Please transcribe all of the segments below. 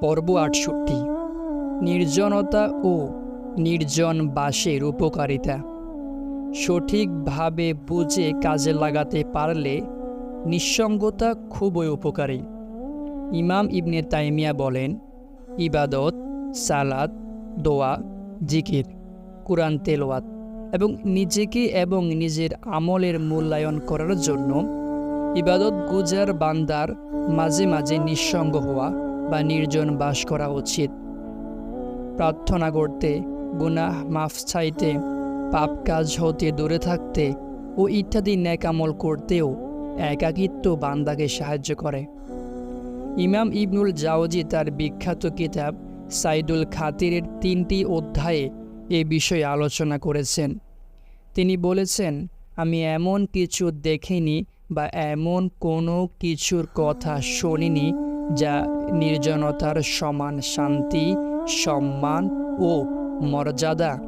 পর্ব আটষট্টি। নির্জনতা ও নির্জন বাসের উপকারিতা। সঠিকভাবে বুঝে কাজে লাগাতে পারলে নিঃসঙ্গতা খুবই উপকারী। ইমাম ইবনে তাইমিয়া বলেন, ইবাদত সালাদ দোয়া, জিকির, কোরআন তেলোয়াত এবং নিজেকে এবং নিজের আমলের মূল্যায়ন করার জন্য ইবাদত গুজার বান্দার মাঝে মাঝে নিঃসঙ্গ হওয়া বা নির্জন বাস করা উচিত। প্রার্থনা করতে, গুনাহ মাফ চাইতে, পাপ কাজ হতে দূরে থাকতে ও ইত্যাদি ন্যাকামল করতেও একাকিত্ব বান্দাকে সাহায্য করে। ইমাম ইবনুল জাওজি তার বিখ্যাত কিতাব সাইদুল খাতিরের তিনটি অধ্যায়ে এ বিষয়ে আলোচনা করেছেন। তিনি বলেছেন, আমি এমন কিছু দেখিনি বা এমন কোনো কিছুর কথা শুনিনি যা নির্জনতার সমান শান্তি, সম্মান ও মর্যাদা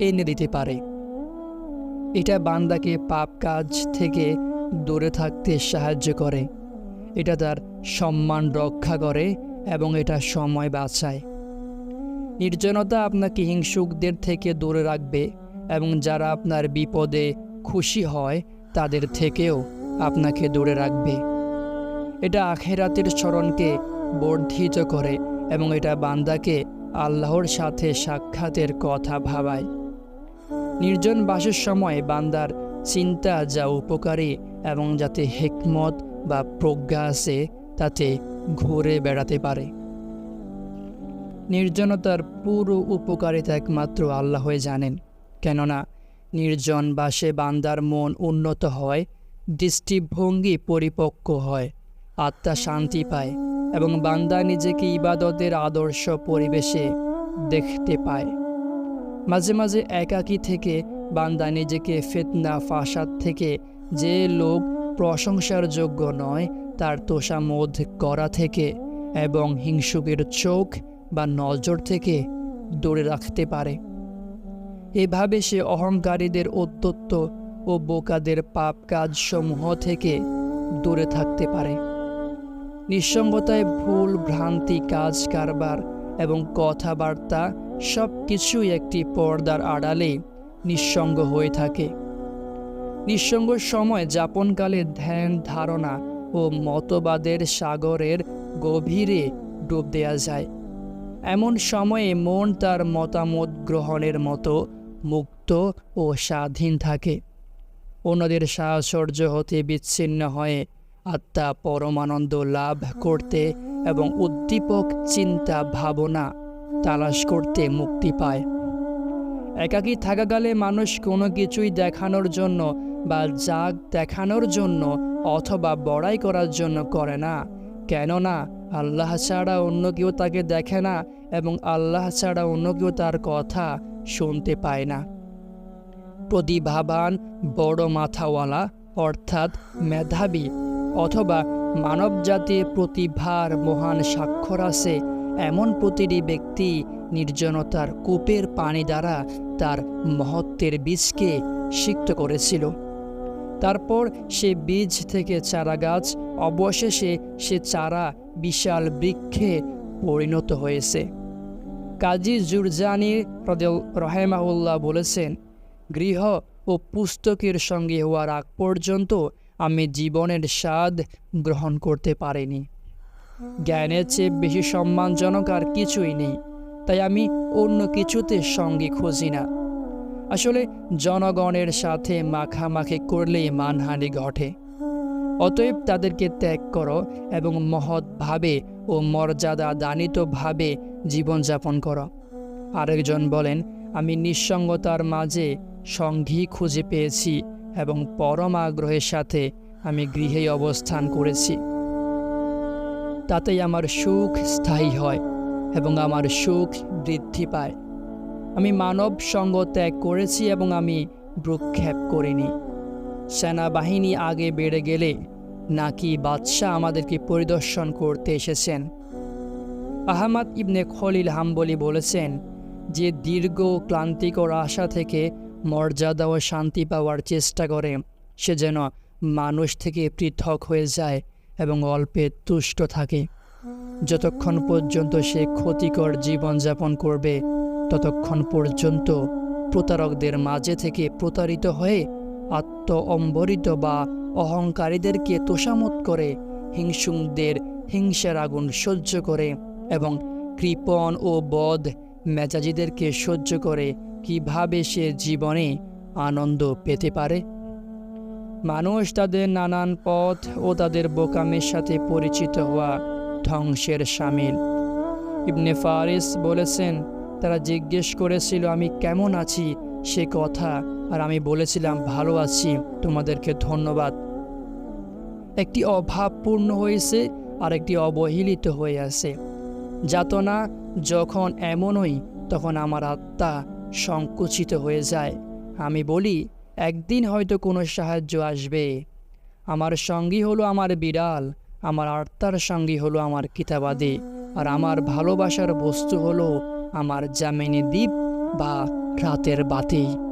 এনে দিতে পারে। এটা বান্দাকে পাপ কাজ থেকে দূরে থাকতে সাহায্য করে। এটা তার সম্মান রক্ষা করে এবং এটা সময় বাঁচায়। নির্জনতা আপনাকে হিংসুকদের থেকে দূরে রাখবে এবং যারা আপনার বিপদে খুশি হয় তাদের থেকেও আপনাকে দূরে রাখবে। এটা আখেরাতের স্মরণকে বর্ধিত করে এবং এটা বান্দাকে আল্লাহর সাথে সাক্ষাতের কথা ভাবায়। নির্জন বাসের সময় বান্দার চিন্তা যা উপকারী এবং যাতে হেকমত বা প্রজ্ঞা আছে, তাতে ঘুরে বেড়াতে পারে। নির্জনতার পুরো উপকারিতা একমাত্র আল্লাহ হয়ে জানেন। কেননা, নির্জন বাসে বান্দার মন উন্নত হয় দৃষ্টিভঙ্গি পরিপক্ক হয়, আত্মা শান্তি পায় এবং বান্দা নিজেকে ইবাদতের আদর্শ পরিবেশে দেখতে পায়। মাঝে মাঝে একাকী থেকে বান্দা নিজেকে ফেতনা, ফাসাদ থেকে যে লোক প্রশংসার যোগ্য নয়, তার তোষামোধ করা থেকে এবং হিংসুকের চোখ বা নজর থেকে দূরে রাখতে পারে। এভাবে সে অহংকারীদের অত্যত্ব ও বোকাদের পাপ কাজসমূহ থেকে দূরে থাকতে পারে। নিঃসঙ্গতায় ভুল, ভ্রান্তি, কাজ, কারবার এবং কথাবার্তা সব কিছুই একটি পর্দার আড়ালে নিঃসঙ্গ হয়ে থাকে। নিঃসঙ্গ সময় যাপনকালে ধ্যান, ধারণা ও মতবাদের সাগরের গভীরে ডুব দেয়া যায়। এমন সময়ে মন তার মতামত গ্রহণের মতো মুক্ত ও স্বাধীন থাকে। অন্যদের সাহচর্য হতে বিচ্ছিন্ন হয়ে আত্মা পরমানন্দ লাভ করতে এবং উদ্দীপক চিন্তা ভাবনা তালাশ করতে মুক্তি পায়। একাকী থাকাকালে মানুষ কোনো কিছুই দেখানোর জন্য বা জাগ দেখানোর জন্য অথবা বড়াই করার জন্য করে না। কেননা আল্লাহ ছাড়া অন্য কেউ তাকে দেখে না এবং আল্লাহ ছাড়া অন্য কেউ তার কথা শুনতে পায় না। প্রতিভাবান, বড় মাথাওয়ালা, অর্থাৎ মেধাবী অথবা মানবজাতির প্রতিভার মহান স্বাক্ষর আছে, এমন প্রতিটি ব্যক্তি নির্জনতার কূপের পানি দ্বারা তার মহত্বের বীজকে সিক্ত করেছিল। তারপর সে বীজ থেকে চারা গাছ, অবশেষে সে চারা বিশাল বৃক্ষে পরিণত হয়েছে। কাজী জুরজানি রহেমাউল্লাহ বলেছেন গৃহ ও পুস্তকের সঙ্গে হওয়ার আগ পর্যন্ত আমি জীবনের স্বাদ গ্রহণ করতে পারিনি। জ্ঞানের চেয়ে বেশি সম্মানজনক আর কিছুই নেই, তাই আমি অন্য কিছুতে সঙ্গে খুঁজি না। আসলে জনগণের সাথে মাখামাখি করলেই মানহানি ঘটে। অতএব তাদেরকে ত্যাগ করো এবং মহৎভাবে ও মর্যাদা দানিতভাবে জীবনযাপন করো। আরেকজন বলেন, আমি নিঃসঙ্গতার মাঝে সঙ্গী খুঁজে পেয়েছি এবং পরম আগ্রহের সাথে আমি গৃহে অবস্থান করেছি। তাতেই আমার সুখ স্থায়ী হয় এবং আমার সুখ বৃদ্ধি পায়। আমি মানব সঙ্গ ত্যাগ করেছি এবং আমি ভ্রুক্ষেপ করিনি। সেনাবাহিনী আগে বেড়ে গেলে নাকি বাদশাহ আমাদেরকে পরিদর্শন করতে এসেছেন। আহমাদ ইবনে খলিল হাম্বলি বলেছেন যে দীর্ঘ ক্লান্তিকর আশা থেকে মর্যাদা ও শান্তি পাওয়ার চেষ্টা করে। সে যেন মানুষ থেকে পৃথক হয়ে যায় এবং অল্পে তুষ্ট থাকে। যতক্ষণ পর্যন্ত সে ক্ষতিকর জীবনযাপন করবে, ততক্ষণ পর্যন্ত প্রতারকদের মাঝে থেকে প্রতারিত হয়ে আত্ম অম্বরিত বা অহংকারীদেরকে তোষামত করে, হিংসুকদের হিংসার আগুন সহ্য করে এবং কৃপণ ও বধ মেজাজিদেরকে সহ্য করে কীভাবে সে জীবনে আনন্দ পেতে পারে? মানুষ তাদের নানান পথ ও তাদের বোকামের সাথে পরিচিত হওয়া ধ্বংসের সামিল। ইবনে ফারিস বলেছেন, তারা জিজ্ঞেস করেছিল, আমি কেমন আছি? সে কথা, আর আমি বলেছিলাম, ভালো আছি, তোমাদেরকে ধন্যবাদ। একটি অভাবপূর্ণ হয়েছে আর একটি অবহেলিত হয়ে আছে। যাতনা যখন এমনই, তখন আমার আত্মা সংকুচিত হয়ে যায়। আমি বলি, একদিন হয়তো কোনো সাহায্য আসবে। আমার সঙ্গী হলো আমার বিড়াল, আমার আত্মার সঙ্গী হলো আমার কিতাবাদি, আর আমার ভালোবাসার বস্তু হলো আমার জামিনী দ্বীপ বা রাতের বাতি।